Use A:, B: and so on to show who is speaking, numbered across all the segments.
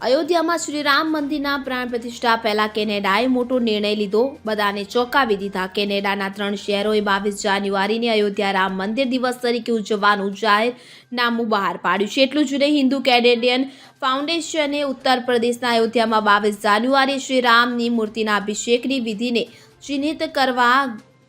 A: અયોધ્યામાં શ્રી રામ મંદિરના પ્રાણ પ્રતિષ્ઠા પહેલા કેનેડાએ મોટો નિર્ણય લીધો. બધાને ચોંકાવી દીધા. કેનેડાના ત્રણ શહેરોએ બાવીસ જાન્યુઆરીને અયોધ્યા રામ મંદિર દિવસ તરીકે ઉજવવાનું જાહેરનામું બહાર પાડ્યું છે. એટલું જ નહીં, હિન્દુ કેનેડિયન ફાઉન્ડેશને ઉત્તર પ્રદેશના અયોધ્યામાં બાવીસ જાન્યુઆરી શ્રી રામની મૂર્તિના અભિષેકની વિધિને ચિહ્નિત કરવા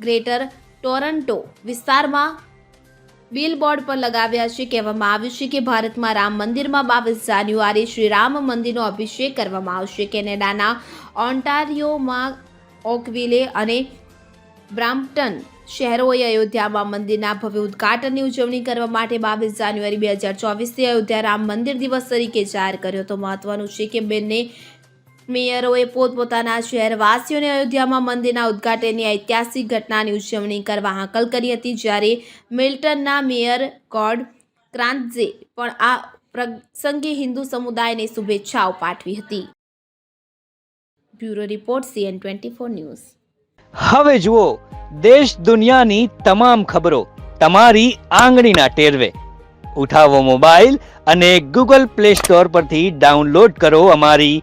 A: ગ્રેટર ટોરન્ટો વિસ્તારમાં બિલબોર્ડ પર લગાવ્યા છે. કહેવામાં આવ્યું છે કે ભારતમાં રામ મંદિરમાં બાવીસ જાન્યુઆરી શ્રી રામ મંદિરનો અભિષેક કરવામાં આવશે. કેનેડાના ઓન્ટારિયોમાં ઓકવિલે અને બ્રામ્પટન શહેરોએ અયોધ્યામાં મંદિરના ભવ્ય ઉદ્ઘાટનની ઉજવણી કરવા માટે બાવીસ જાન્યુઆરી બે હજાર ચોવીસથી અયોધ્યા રામ મંદિર દિવસ તરીકે જાહેર કર્યો તો મહત્વનું છે કે બંને મેયરોએ પોતપોતાના શહેરવાસીઓને અયોધ્યામાં મંદિરના ઉદ્ઘાટનની ઐતિહાસિક ઘટનાની ઉજવણી કરવા હાંકલ કરી હતી, જ્યારે મિલ્ટનના મેયર ગોડ ક્રાંતઝે પણ આ પ્રસંગે હિન્દુ સમુદાયને શુભેચ્છાઓ પાઠવી હતી. Bureau report CN news.
B: હવે જુઓ, દેશ દુનિયાની તમામ ખબરો તમારી આંગળીના ટેરવે. ઉઠાવો મોબાઈલ અને ગૂગલ પ્લે સ્ટોર પરથી ડાઉનલોડ કરો અમારી